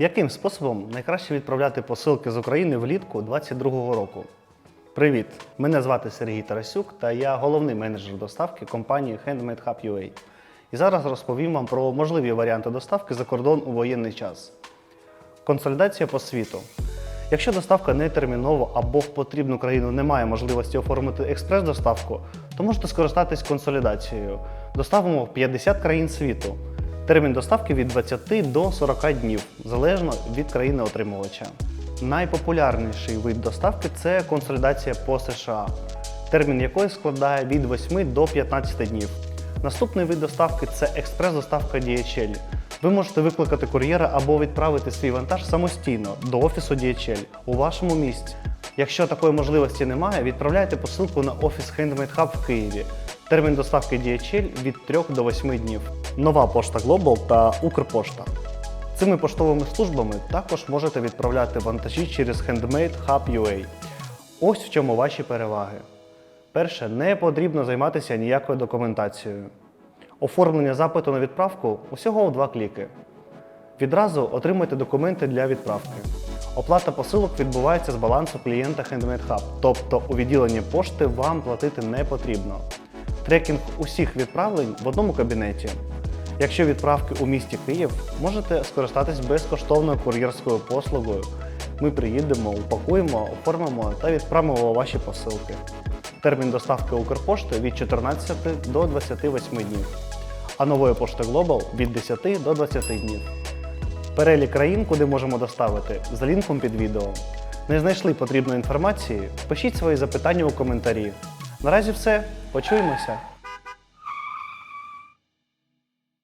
Яким способом найкраще відправляти посилки з України влітку 2022 року? Привіт! Мене звати Сергій Тарасюк та я головний менеджер доставки компанії Handmade Hub UA. І зараз розповім вам про можливі варіанти доставки за кордон у воєнний час. Консолідація по світу. Якщо доставка не термінова або в потрібну країну немає можливості оформити експрес-доставку, то можете скористатись консолідацією. Доставимо в 50 країн світу. Термін доставки від 20 до 40 днів, залежно від країни отримувача. Найпопулярніший вид доставки це консолідація по США, термін якої складає від 8 до 15 днів. Наступний вид доставки це експрес-доставка DHL. Ви можете викликати кур'єра або відправити свій вантаж самостійно до офісу DHL у вашому місті. Якщо такої можливості немає, відправляйте посилку на офіс Handmade Hub в Києві. Термін доставки DHL від 3 до 8 днів. Нова пошта Global та Укрпошта. Цими поштовими службами також можете відправляти вантажі через Handmade Hub UA. Ось в чому ваші переваги. Перше, не потрібно займатися ніякою документацією. Оформлення запиту на відправку усього в два кліки. Відразу отримуйте документи для відправки. Оплата посилок відбувається з балансу клієнта Handmade Hub, тобто у відділенні пошти вам платити не потрібно. Трекінг усіх відправлень в одному кабінеті. Якщо відправки у місті Київ, можете скористатись безкоштовною кур'єрською послугою. Ми приїдемо, упакуємо, оформимо та відправимо ваші посилки. Термін доставки Укрпошти від 14 до 28 днів, а нової пошти Global від 10 до 20 днів. Перелік країн, куди можемо доставити, за лінком під відео. Не знайшли потрібної інформації? Пишіть свої запитання у коментарі. Наразі все. Почуємося!